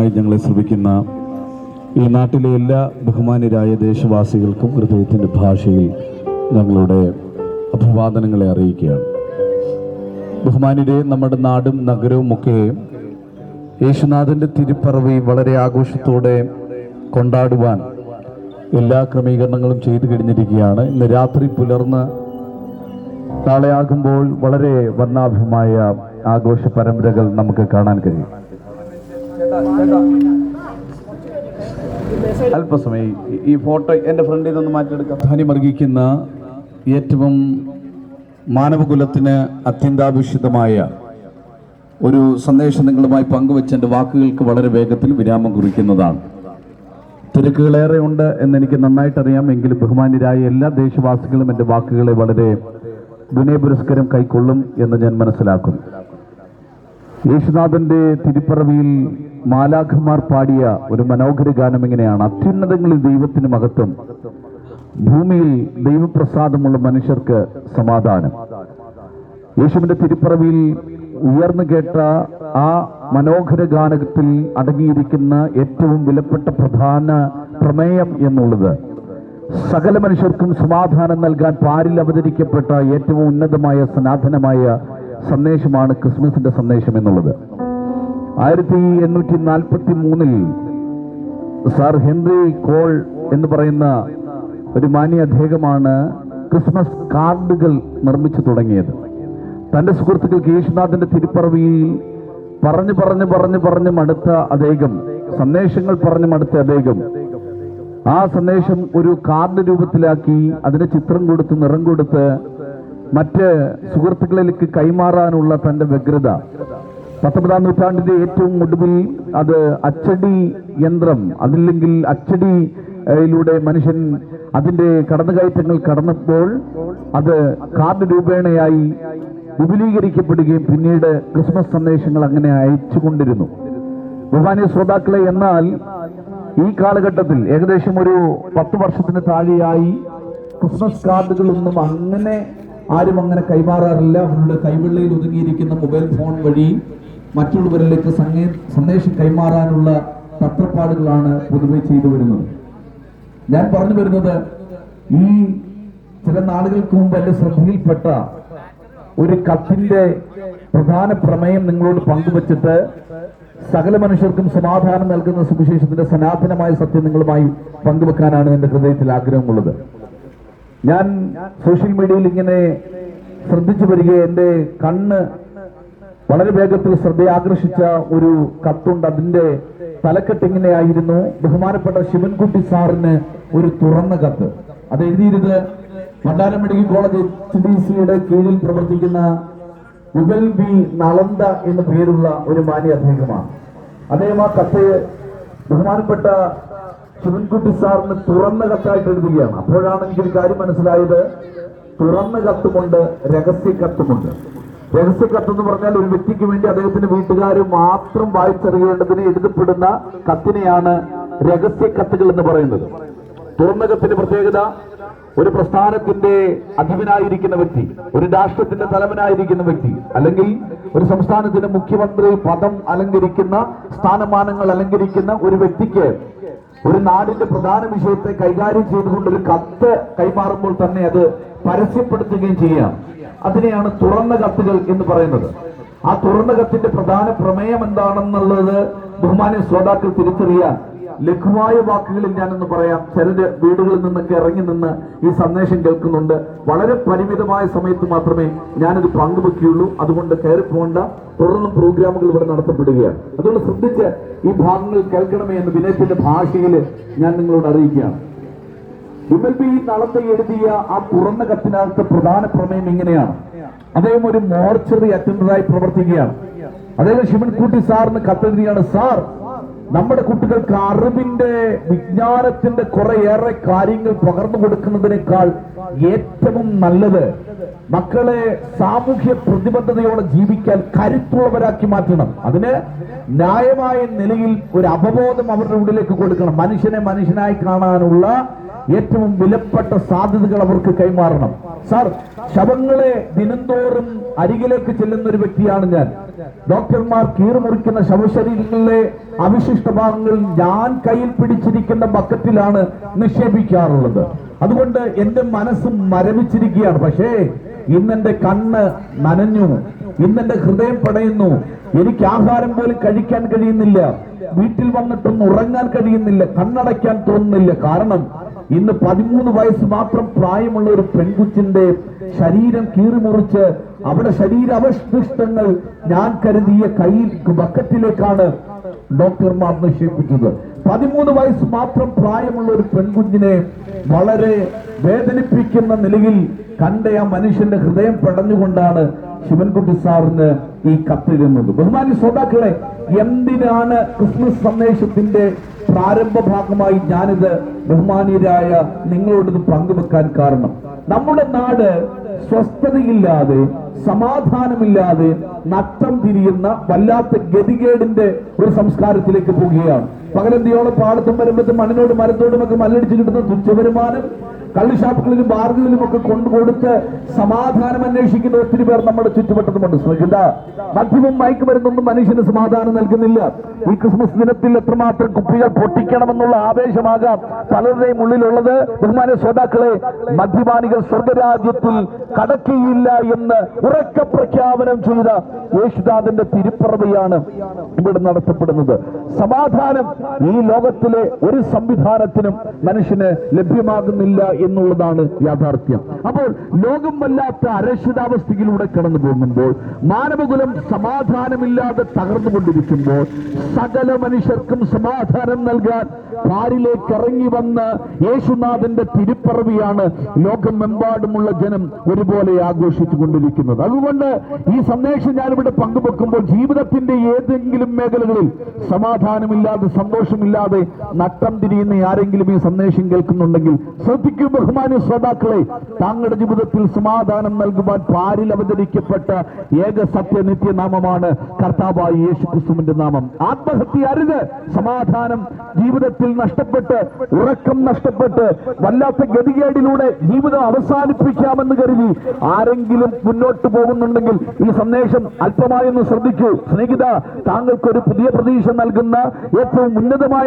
ഓൺലൈനായി ഞങ്ങളെ ശ്രമിക്കുന്ന ഈ നാട്ടിലെ എല്ലാ ബഹുമാന്യരായ ദേശവാസികൾക്കും ഹൃദയത്തിന്റെ ഭാഷയിൽ ഞങ്ങളുടെ അഭിവാദനങ്ങളെ അറിയിക്കുകയാണ്. ബഹുമാന്യരെ നമ്മുടെ നാടും നഗരവും ഒക്കെ യേശുനാഥന്റെ തിരുപ്പറവി വളരെ ആഘോഷത്തോടെ കൊണ്ടാടുവാൻ എല്ലാ ക്രമീകരണങ്ങളും ചെയ്തു കഴിഞ്ഞിരിക്കുകയാണ്. ഇന്ന് രാത്രി പുലർന്ന് നാളെ ആകുമ്പോൾ വളരെ വർണാഭമായ ആഘോഷ പരമ്പരകൾ നമുക്ക് കാണാൻ കഴിയും. അല്പസമയം ഈ- ഫോട്ടോ എന്റെ ഫ്രണ്ടിൽ നിന്ന് മാറ്റിയെടുക്കാം. ധാന്യമർഹിക്കുന്ന ഏറ്റവും മാനവകുലത്തിന് അത്യന്താപേക്ഷിതമായ ഒരു സന്ദേശം നിങ്ങളുമായി പങ്കുവെച്ച എന്റെ വാക്കുകൾക്ക് വളരെ വേഗത്തിൽ വിരാമം കുറിക്കുന്നതാണ്. തിരക്കുകളേറെ ഉണ്ട് എന്ന് എനിക്ക് നന്നായിട്ടറിയാം. എങ്കിലും ബഹുമാന്യരായ എല്ലാ ദേശവാസികളും എന്റെ വാക്കുകളെ വളരെ വിനയപുരസ്കരം കൈക്കൊള്ളും എന്ന് ഞാൻ മനസ്സിലാക്കും യേശുനാഥന്റെ തിരുപ്പറവിയിൽ മാലാഖമാർ പാടിയ ഒരു മനോഹര ഗാനം ഇങ്ങനെയാണ്. അത്യുന്നതങ്ങളിൽ ദൈവത്തിന് മഹത്വം. ഭൂമിയിൽ ദൈവപ്രസാദമുള്ള മനുഷ്യർക്ക് സമാധാനം. യേശുവിന്റെ തിരുപ്പറവിൽ ഉയർന്നു കേട്ട ആ മനോഹര ഗാനത്തിൽ അടങ്ങിയിരിക്കുന്ന ഏറ്റവും വിലപ്പെട്ട പ്രധാന പ്രമേയം എന്നുള്ളത് സകല മനുഷ്യർക്കും സമാധാനം നൽകാൻ പാരിൽ അവതരിക്കപ്പെട്ട ഏറ്റവും ഉന്നതമായ സനാതനമായ സന്ദേശമാണ് ക്രിസ്മസിന്റെ സന്ദേശം എന്നുള്ളത്. ആയിരത്തി എണ്ണൂറ്റി നാൽപ്പത്തി മൂന്നിൽ സാർ ഹെൻറി കോൾ എന്ന് പറയുന്ന ഒരു മാന്യ അദ്ദേഹമാണ് ക്രിസ്മസ് കാർഡുകൾ നിർമ്മിച്ചു തുടങ്ങിയത്. തന്റെ സുഹൃത്തുക്കൾക്ക് യേശുനാഥന്റെ തിരുപ്പറവിയിൽ പറഞ്ഞു പറഞ്ഞു പറഞ്ഞു പറഞ്ഞു മടുത്ത അദ്ദേഹം സന്ദേശങ്ങൾ പറഞ്ഞു മടുത്ത അദ്ദേഹം ആ സന്ദേശം ഒരു കാർഡ് രൂപത്തിലാക്കി അതിന് ചിത്രം കൊടുത്ത് നിറം കൊടുത്ത് മറ്റ് സുഹൃത്തുക്കളിലേക്ക് കൈമാറാനുള്ള തന്റെ വ്യഗ്രത പത്തൊമ്പതാം നൂറ്റാണ്ടിന്റെ ഏറ്റവും ഒടുവിൽ അത് അച്ചടി യന്ത്രം അതില്ലെങ്കിൽ അച്ചടിയിലൂടെ മനുഷ്യൻ അതിന്റെ കടന്നുകയറ്റങ്ങൾ കടന്നപ്പോൾ അത് കാർഡ് രൂപേണയായി വിപുലീകരിക്കപ്പെടുകയും പിന്നീട് ക്രിസ്മസ് സന്ദേശങ്ങൾ അങ്ങനെ അയച്ചുകൊണ്ടിരുന്നു. ബഹുമാനിയ ശ്രോതാക്കളെ എന്നാൽ ഈ കാലഘട്ടത്തിൽ ഏകദേശം ഒരു പത്ത് വർഷത്തിന് താഴെയായി ക്രിസ്മസ് കാർഡുകളൊന്നും അങ്ങനെ ആരും അങ്ങനെ കൈമാറാറില്ല. നമ്മുടെ കൈവെള്ളയിൽ ഒതുങ്ങിയിരിക്കുന്ന മൊബൈൽ ഫോൺ വഴി മറ്റുള്ളവരിലേക്ക് സന്ദേശം കൈമാറാനുള്ള തത്രപ്പാടുകളാണ് പൊതുവെ ചെയ്തു വരുന്നത്. ഞാൻ പറഞ്ഞു വരുന്നത് ഈ ചില നാളുകൾക്ക് മുമ്പ് എന്റെ ശ്രദ്ധയിൽപ്പെട്ട ഒരു കത്തിന്റെ പ്രധാന പ്രമേയം നിങ്ങളോട് പങ്കുവച്ചിട്ട് സകല മനുഷ്യർക്കും സമാധാനം നൽകുന്ന സുവിശേഷത്തിന്റെ സനാതനമായ സത്യം നിങ്ങളുമായി പങ്കുവെക്കാനാണ് എന്റെ ഹൃദയത്തിൽ ആഗ്രഹമുള്ളത്. ഞാൻ സോഷ്യൽ മീഡിയയിൽ ഇങ്ങനെ ശ്രദ്ധിച്ചു വരിക എന്റെ കണ്ണ് വളരെ വേഗത്തിൽ ശ്രദ്ധയാകർഷിച്ച ഒരു കത്തുണ്ട്. അതിന്റെ തലക്കെട്ടിങ്ങനെയായിരുന്നു ബഹുമാനപ്പെട്ട ശിവൻകുട്ടി സാറിന് ഒരു തുറന്ന കത്ത്. അത് എഴുതിയിരുന്നത് മണ്ഡാരം മെഡിക്കൽ കോളേജ് എച്ച് ഡി സിയുടെ കീഴിൽ പ്രവർത്തിക്കുന്ന ഉബൽ ബി നളന്ത എന്ന പേരുള്ള ഒരു മാന്യ അദ്ദേഹമാണ്. അദ്ദേഹം ആ കത്ത് ബഹുമാനപ്പെട്ട ശിവൻകുട്ടി സാറിന് തുറന്ന കത്തായിട്ട് എഴുതുകയാണ്. അപ്പോഴാണ് എനിക്കൊരു കാര്യം മനസ്സിലായത്. തുറന്ന കത്തുമുണ്ട് രഹസ്യ കത്തുമുണ്ട്. രഹസ്യ കത്തെന്ന് പറഞ്ഞാൽ ഒരു വ്യക്തിക്ക് വേണ്ടി അദ്ദേഹത്തിന്റെ വീട്ടുകാർ മാത്രം വായിച്ചറിയേണ്ടതിന് എഴുതപ്പെടുന്ന കത്തിനെയാണ് രഹസ്യ കത്തുകൾ എന്ന് പറയുന്നത്. തുറന്ന കത്തിന്റെ പ്രത്യേകത ഒരു പ്രസ്ഥാനത്തിന്റെ അധിപനായിരിക്കുന്ന വ്യക്തി ഒരു രാഷ്ട്രത്തിന്റെ തലവനായിരിക്കുന്ന വ്യക്തി അല്ലെങ്കിൽ ഒരു സംസ്ഥാനത്തിന്റെ മുഖ്യമന്ത്രി പദം അലങ്കരിക്കുന്ന സ്ഥാനമാനങ്ങൾ അലങ്കരിക്കുന്ന ഒരു വ്യക്തിക്ക് ഒരു നാടിന്റെ പ്രധാന വിഷയത്തെ കൈകാര്യം ചെയ്തുകൊണ്ട് ഒരു കത്ത് കൈമാറുമ്പോൾ തന്നെ അത് പരസ്യപ്പെടുത്തുകയും ചെയ്യാം. അതിനെയാണ് തുറന്ന കത്തുകൾ എന്ന് പറയുന്നത്. ആ തുറന്ന കത്തിന്റെ പ്രധാന പ്രമേയം എന്താണെന്നുള്ളത് ബഹുമാന്യ ശ്രോതാക്കൾ തിരിച്ചറിയാൻ ലഘുവായ വാക്കുകളിൽ ഞാനെന്ന് പറയാം. ചിലര് വീടുകളിൽ നിന്നൊക്കെ ഇറങ്ങി നിന്ന് ഈ സന്ദേശം കേൾക്കുന്നുണ്ട്. വളരെ പരിമിതമായ സമയത്ത് മാത്രമേ ഞാനിത് പങ്കുവെക്കുകയുള്ളൂ. അതുകൊണ്ട് കയറി പോകേണ്ട തുടർന്നും പ്രോഗ്രാമുകൾ ഇവിടെ നടത്തപ്പെടുകയാണ്. അതുകൊണ്ട് ശ്രദ്ധിച്ച് ഈ ഭാഗങ്ങൾ കേൾക്കണമേ എന്ന് വിനയത്തിന്റെ ഭാഷയിൽ ഞാൻ നിങ്ങളോട് അറിയിക്കുകയാണ്. വിമൽ ഈ നളത്ത എഴുതിയ ആ തുറന്ന കത്തിനകത്ത് പ്രധാന പ്രമേയം ഇങ്ങനെയാണ്. അദ്ദേഹം ഒരു മോർച്ചറി അറ്റൻഡറായി പ്രവർത്തിക്കുകയാണ്. അദ്ദേഹം ശിവൻകുട്ടി സാറിന് കത്തെഴുതിയാണ് സാർ നമ്മുടെ കുട്ടികൾക്ക് അറിവിന്റെ വിജ്ഞാനത്തിന്റെ കുറെയേറെ കാര്യങ്ങൾ പകർന്നു കൊടുക്കുന്നതിനേക്കാൾ ഏറ്റവും നല്ലത് മക്കളെ സാമൂഹ്യ പ്രതിബദ്ധതയോടെ ജീവിക്കാൻ കരുത്തുള്ളവരാക്കി മാറ്റണം. അതിന് ന്യായമായ നിലയിൽ ഒരു അവബോധം അവരുടെ ഉള്ളിലേക്ക് കൊടുക്കണം. മനുഷ്യനെ മനുഷ്യനായി കാണാനുള്ള ഏറ്റവും വിലപ്പെട്ട സാധ്യതകൾ അവർക്ക് കൈമാറണം. സാർ ശവങ്ങളെ ദിനംതോറും അരികിലേക്ക് ചെല്ലുന്ന ഒരു വ്യക്തിയാണ് ഞാൻ. ഡോക്ടർമാർ കീറുമുറിക്കുന്ന ശവശരീരങ്ങളിലെ അവശിഷ്ട ഭാഗങ്ങൾ ഞാൻ കയ്യിൽ പിടിച്ചിരിക്കുന്ന ബക്കറ്റിലാണ് നിക്ഷേപിക്കാറുള്ളത്. അതുകൊണ്ട് എന്റെ മനസ്സ് മരവിച്ചിരിക്കുകയാണ്. പക്ഷേ ഇന്നെന്റെ കണ്ണ് നനഞ്ഞു. ഇന്നെന്റെ ഹൃദയം പടയുന്നു. എനിക്ക് ആഹാരം പോലും കഴിക്കാൻ കഴിയുന്നില്ല. വീട്ടിൽ വന്നിട്ടൊന്നും ഉറങ്ങാൻ കഴിയുന്നില്ല. കണ്ണടയ്ക്കാൻ തോന്നുന്നില്ല. കാരണം ഇന്ന് പതിമൂന്ന് വയസ്സ് മാത്രം പ്രായമുള്ള ഒരു പെൺകുച്ചിന്റെ ശരീരം കീറിമുറിച്ച് അവിടെ ശരീര അവശിഷ്ടങ്ങൾ ഞാൻ കരുതിയ കയ്യിൽ ബക്കറ്റിലേക്കാണ് ഡോക്ടർമാർ നിക്ഷേപിച്ചത് പതിമൂന്ന് വയസ്സ് മാത്രം പ്രായമുള്ള ഒരു പെൺകുഞ്ഞിനെ വളരെ വേദനിപ്പിക്കുന്ന നിലയിൽ കണ്ട ആ മനുഷ്യന്റെ ഹൃദയം പടഞ്ഞുകൊണ്ടാണ് ശിവൻകുട്ടി സാറിന് ഈ കത്തിരുന്നത് ബഹുമാനി ശ്രോതാക്കളെ എന്തിനാണ് ക്രിസ്മസ് സന്ദേശത്തിന്റെ പ്രാരംഭ ഭാഗമായി ഞാനിത് ബഹുമാനീയരായ നിങ്ങളോട് പങ്കുവെക്കാൻ കാരണം? നമ്മുടെ നാട് സ്വസ്ഥതയില്ലാതെ സമാധാനമില്ലാതെ നട്ടം തിരിയുന്ന വല്ലാത്ത ഗതികേടിന്റെ ഒരു സംസ്കാരത്തിലേക്ക് പോവുകയാണ് പകലന്തിയോളം പാടത്തും വരുമ്പത്തും മണ്ണിനോട് മരത്തോടും ഒക്കെ മല്ലടിച്ച് കിട്ടുന്ന തുച്ഛവരുമാനം കള്ളുഷാപ്പുകളിലും ബാറുകളിലും ഒക്കെ കൊണ്ടുകൊടുത്ത് സമാധാനം അന്വേഷിക്കുന്ന ഒത്തിരി പേർ നമ്മുടെ ചുറ്റുവട്ടത്തുമുണ്ട്. ശ്രദ്ധിത മദ്യവും മയക്കുമരുന്നൊന്നും മനുഷ്യന് സമാധാനം നൽകുന്നില്ല. ഈ ക്രിസ്മസ് ദിനത്തിൽ എത്രമാത്രം കുപ്പികൾ പൊട്ടിക്കണമെന്നുള്ള ആവേശമാകാം പലരുടെയും ഉള്ളിലുള്ളത്. ബഹുമാന ശ്രോതാക്കളെ മദ്യപാനികൾ സ്വർഗരാജ്യത്തിൽ കടക്കിയില്ല എന്ന് ഉറക്ക പ്രഖ്യാപനം ചെയ്ത യേശുദാദന്റെ തിരുപ്പറവയാണ് ഇവിടെ നടത്തപ്പെടുന്നത്. സമാധാനം ഈ ലോകത്തിലെ ഒരു സംവിധാനത്തിനും മനുഷ്യന് ലഭ്യമാകുന്നില്ല എന്നുള്ളതാണ് യാഥാർത്ഥ്യം. അപ്പോൾ ലോകം വല്ലാത്ത അരക്ഷിതാവസ്ഥയിലൂടെ കടന്നു പോകുമ്പോൾ മാനവകുലം സമാധാനമില്ലാതെ തകർന്നുകൊണ്ടിരിക്കുമ്പോൾ സകല മനുഷ്യർക്കും സമാധാനം നൽകാൻ കാറിലേക്ക് ഇറങ്ങി വന്ന് യേശുനാഥന്റെ തിരുപ്പറവിയാണ് ലോകമെമ്പാടുമുള്ള ജനം ഒരുപോലെ ആഘോഷിച്ചു കൊണ്ടിരിക്കുന്നത് അതുകൊണ്ട് ഈ സന്ദേശം ഞാനിവിടെ പങ്കുവെക്കുമ്പോൾ ജീവിതത്തിന്റെ ഏതെങ്കിലും മേഖലകളിൽ സമാധാനമില്ലാതെ സന്തോഷമില്ലാതെ നട്ടം തിരിയുന്ന ആരെങ്കിലും ഈ സന്ദേശം കേൾക്കുന്നുണ്ടെങ്കിൽ ശ്രദ്ധിക്കൂ. ബഹുമാന്യ ശ്രോതാക്കളെ താങ്കളുടെ ജീവിതത്തിൽ സമാധാനം നൽകുവാൻ പാരിൽ അവതരിക്കപ്പെട്ട ഏക സത്യ നിത്യനാമമാണ് കർത്താവായി യേശു ക്രിസ്തുവിന്റെ നാമം. ആത്മഹത്യ അരുത്. സമാധാനം ജീവിതത്തിൽ നഷ്ടപ്പെട്ട് ഉറക്കം നഷ്ടപ്പെട്ട് വല്ലാത്ത ഗതികേടിലൂടെ ജീവിതം അവസാനിപ്പിക്കാമെന്ന് കരുതി ആരെങ്കിലും മുന്നോട്ട് പോകുന്നുണ്ടെങ്കിൽ ഈ സന്ദേശം അല്പമായൊന്ന് ശ്രദ്ധിക്കൂ. സ്നേഹിത താങ്കൾക്കൊരു പുതിയ പ്രതീക്ഷ നൽകുന്ന ഏറ്റവും ഉന്നതമായ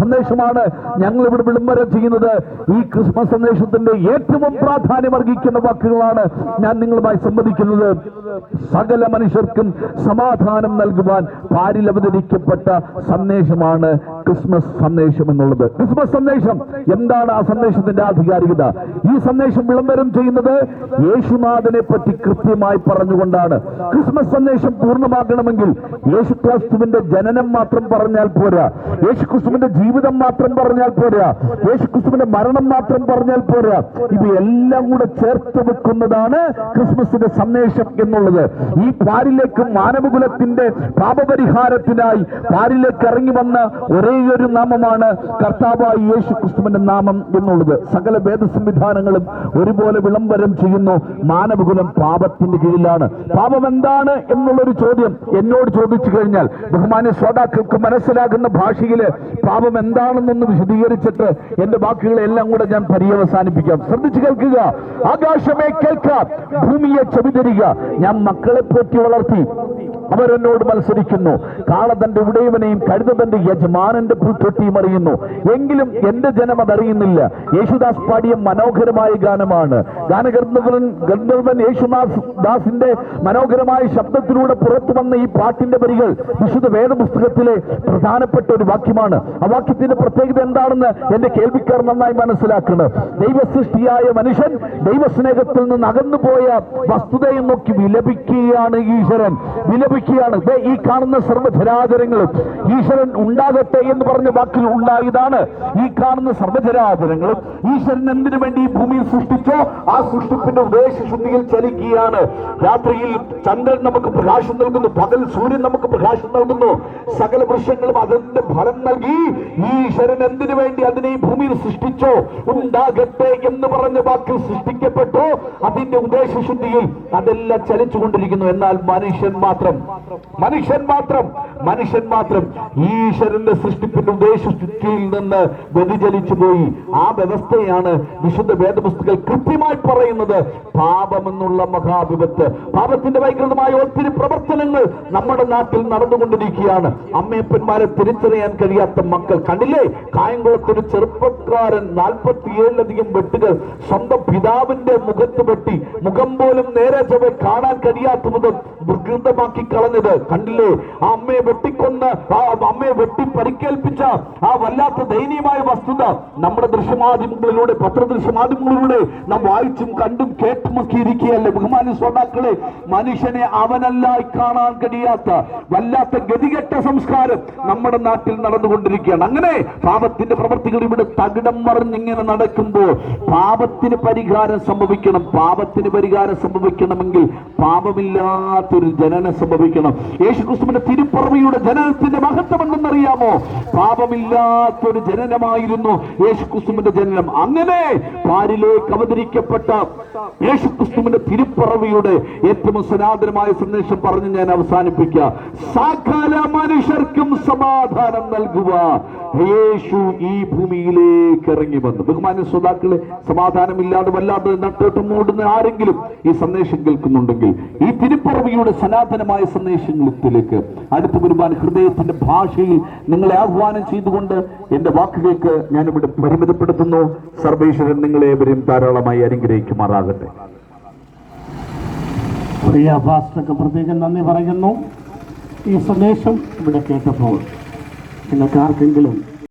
സന്ദേശമാണ് ഞങ്ങൾ ഇവിടെ വിളംബരം ചെയ്യുന്നത് ഈ ക്രിസ്മസ് സന്ദേശത്തിന്റെ ഏറ്റവും പ്രാധാന്യം അർഹിക്കുന്ന വാക്കുകളാണ് ഞാൻ നിങ്ങളുമായി സംവദിക്കുന്നത്. സകല മനുഷ്യർക്കും സമാധാനം നൽകുവാൻ പാരിൽ അവതരിക്കപ്പെട്ട സന്ദേശമാണ് ക്രിസ്മസ് സന്ദേശം എന്നുള്ളത്. ക്രിസ്മസ് സന്ദേശം. എന്താണ് ആ സന്ദേശത്തിന്റെ ആധികാരികത? ഈ സന്ദേശം വിളംബരം ചെയ്യുന്നത് യേശുനാഥനെ പറ്റി കൃത്യമായി പറഞ്ഞുകൊണ്ടാണ്. ക്രിസ്മസ് സന്ദേശം പൂർണമാകണമെങ്കിൽ യേശു ക്രിസ്തുവിന്റെ ജനനം മാത്രം പറഞ്ഞാൽ പോരാ. യേശു ക്രിസ്തുവിന്റെ ജീവിതം മാത്രം പറഞ്ഞാൽ പോരാ. യേശു ക്രിസ്തുവിന്റെ മരണം മാത്രം പറഞ്ഞാൽ പോരാ. ഇവയെല്ലാം കൂടെ ചേർത്ത് വെക്കുന്നതാണ് ക്രിസ്മസിന്റെ സന്ദേശം എന്നുള്ളത്. ഈ പാരിലേക്ക് മാനവകുലത്തിന്റെ പാപപരിഹാരത്തിനായി പാരിലേക്ക് ഇറങ്ങി വന്ന ഒരേ ഒരു നാമമാണ് കർത്താവായി യേശു ക്രിസ്തുവിന്റെ നാമം എന്നുള്ളത്. സകല വേദ സംവിധാനങ്ങളും ഒരുപോലെ വിളംബരം ചെയ്യുന്നു. മാനവകുലം പാപത്തിന്റെ കീഴിലാണ്. പാപം എന്താണ് എന്നുള്ളൊരു ചോദ്യം എന്നോട് ചോദിച്ചു കഴിഞ്ഞാൽ ബഹുമാന്യ ശ്രോതാക്കൾക്ക് മനസ്സിലാകുന്ന ഭാഷയിൽ പാപം എന്താണെന്നൊന്ന് വിശദീകരിച്ചിട്ട് എന്റെ വാക്കുകളെ എല്ലാം കൂടെ ഞാൻ പര്യവസാനിപ്പിക്കാം ശ്രദ്ധിച്ചു കേൾക്കുക. ആകാശമേ കേൾക്കാം. ഭൂമിയെ ചെവിതരിക. ഞാൻ മക്കളെ പോറ്റി വളർത്തി അവരെന്നോട് മത്സരിക്കുന്നു. കാള തന്റെ ഉടയവനെയും കഴുത തന്റെ യജമാനന്റെ പുൽത്തൊട്ടിയും അറിയുന്നു. എങ്കിലും എന്റെ ജനം അതറിയുന്നില്ല. യേശുദാസ് പാടിയ മനോഹരമായ ഗാനമാണ്. ഗാനഗന്ധർവൻ ഗന്ധർവൻ യേശുദാസ് ദാസിന്റെ മനോഹരമായ ശബ്ദത്തിലൂടെ പുറത്തു വന്ന ഈ പാട്ടിന്റെ വരികൾ വിശുദ്ധ വേദപുസ്തകത്തിലെ പ്രധാനപ്പെട്ട ഒരു വാക്യമാണ്. ആ വാക്യത്തിന്റെ പ്രത്യേകത എന്താണെന്ന് എന്റെ കേൾവിക്കാർ നന്നായി മനസ്സിലാക്കണം. ദൈവസൃഷ്ടിയായ മനുഷ്യൻ ദൈവസ്നേഹത്തിൽ നിന്ന് അകന്നുപോയ വസ്തുതയെ നോക്കി വിലപിക്കുകയാണ് ഈശ്വരൻ. വിലപിക്കുകയാണ് ദേ ഈ കാണുന്ന സർവചരാചരങ്ങളും ഈശ്വരൻ ഉണ്ടാകട്ടെ എന്ന് പറഞ്ഞ വാക്കിൽ ഉണ്ടായതാണ് ഈ കാണുന്ന സർവചരാചരങ്ങളും ഈശ്വരൻ എന്തിനു വേണ്ടി ഈ ഭൂമിയിൽ സൃഷ്ടിച്ചോ? ആ സൃഷ്ടിപ്പിന്റെ ഉദ്ദേശശുദ്ധിയിൽ ചലിക്കുകയാണ്. രാത്രിയിൽ ചന്ദ്രൻ നമുക്ക് പ്രകാശം നൽകുന്നു പകൽ സൂര്യൻ നമുക്ക് പ്രകാശം നൽകുന്നു. സകല വൃക്ഷങ്ങളും അതിന്റെ ഫലം നൽകി. ഈശ്വരൻ എന്തിനു വേണ്ടി അതിനെ ഈ ഭൂമിയിൽ സൃഷ്ടിച്ചോ? ഉണ്ടാകട്ടെ എന്ന് പറഞ്ഞ വാക്കിൽ സൃഷ്ടിക്കപ്പെട്ടു. അതിന്റെ ഉദ്ദേശശുദ്ധിയിൽ അതെല്ലാം ചലിച്ചുകൊണ്ടിരിക്കുന്നു. എന്നാൽ മനുഷ്യൻ മാത്രം മനുഷ്യൻ മാത്രം മനുഷ്യൻ മാത്രം ഈശ്വരന്റെ സൃഷ്ടിപ്പിന്റെ ഉദ്ദേശിയിൽ നിന്ന് വ്യതിചലിച്ചു പോയി ആ വ്യവസ്ഥയാണ് വിശുദ്ധ വേദപുസ്തകൾ കൃത്യമായി പറയുന്നത്. പാപമെന്നുള്ള മഹാവിപത്ത് പാപത്തിന്റെ വൈകൃതമായ ഒത്തിരി പ്രവർത്തനങ്ങൾ നമ്മുടെ നാട്ടിൽ നടന്നുകൊണ്ടിരിക്കുകയാണ്. അമ്മയപ്പന്മാരെ തിരിച്ചറിയാൻ കഴിയാത്ത മക്കൾ കണ്ടില്ലേ? കായംകുളത്തൊരു ചെറുപ്പക്കാരൻ നാൽപ്പത്തിയേഴിലധികം വെട്ടുകൾ സ്വന്തം പിതാവിന്റെ മുഖത്ത് വെട്ടി മുഖം പോലും നേരെ ചൊവ്വെ കാണാൻ കഴിയാത്ത വിധം വികൃതമാക്കി കളഞ്ഞത് കണ്ടില്ലേ? ആ അമ്മയെ വെട്ടിക്കൊന്ന് ആ അമ്മയെ വെട്ടി പരിക്കേൽപ്പിച്ച ആ വല്ലാത്ത ദയനീയമായ വസ്തുത നമ്മുടെ ദൃശ്യമാധ്യമങ്ങളിലൂടെ പത്രദൃശ്യമാധ്യമങ്ങളിലൂടെ നാം വായിച്ചും കണ്ടും കേട്ടുമൊക്കെ ഇരിക്കുകയല്ലേ ബഹുമാന ശ്രോതാക്കളെ? മനുഷ്യനെ അവനല്ലായി കാണാൻ കഴിയാത്ത വല്ലാത്ത ഗതികെട്ട സംസ്കാരം നമ്മുടെ നാട്ടിൽ നടന്നുകൊണ്ടിരിക്കുകയാണ്. അങ്ങനെ പാപത്തിന്റെ പ്രവർത്തികൾ ഇവിടെ തകിടം മറിഞ്ഞിങ്ങനെ നടക്കുമ്പോൾ പാപത്തിന് പരിഹാരം സംഭവിക്കണം. പാപത്തിന് പരിഹാരം സംഭവിക്കണമെങ്കിൽ പാപമില്ലാത്തൊരു ജനനം സംഭവിക്കണം. യേശുക്രിസ്തുവിന്റെ തിരുപ്പുറവിയുടെ ജനനത്തിന്റെ മഹത്വം എന്തെന്നറിയാമോ? പാപമില്ലാത്തൊരു ജനനമായിരുന്നു യേശുക്രിസ്തുവിന്റെ ജനനം. അങ്ങനെ പാരിലേക്ക് അവതരിക്കപ്പെട്ട യേശുക്രിസ്തുവിന്റെ തിരുപ്പറവിയുടെ ഏറ്റവും സനാതനമായ സന്ദേശം പറഞ്ഞ് ഞാൻ അവസാനിപ്പിക്കുക. സകല മനുഷ്യർക്കും സമാധാനം നൽകുക. യേശു ഈ ഭൂമിയിലേക്ക് ഇറങ്ങി വന്നു. ബഹുമാന ശ്രോതാക്കളെ സമാധാനമില്ലാതെ വല്ലാതെ നട്ടോട്ട് മൂടുന്ന ആരെങ്കിലും ഈ സന്ദേശം കേൾക്കുന്നുണ്ടെങ്കിൽ ഈ തിരുപ്പറവിയുടെ സനാതനമായ സന്ദേശങ്ങളിലേക്ക് അടുത്ത കുർബാൻ ഹൃദയത്തിന്റെ ഭാഷയിൽ നിങ്ങളെ ആഹ്വാനം ചെയ്തുകൊണ്ട് എന്റെ വാക്കുകൾക്ക് ഇവിടെ പരിമിതപ്പെടുത്തുന്നു. സർവേശ്വരൻ നിങ്ങളെ വരും ധാരാളമായി അനുഗ്രഹിക്കുമാറാകട്ടെ. പ്രത്യേകം നന്ദി പറയുന്നു. ഈ സന്ദേശം ഇവിടെ കേട്ടപ്പോൾ നിങ്ങൾക്ക് ആർക്കെങ്കിലും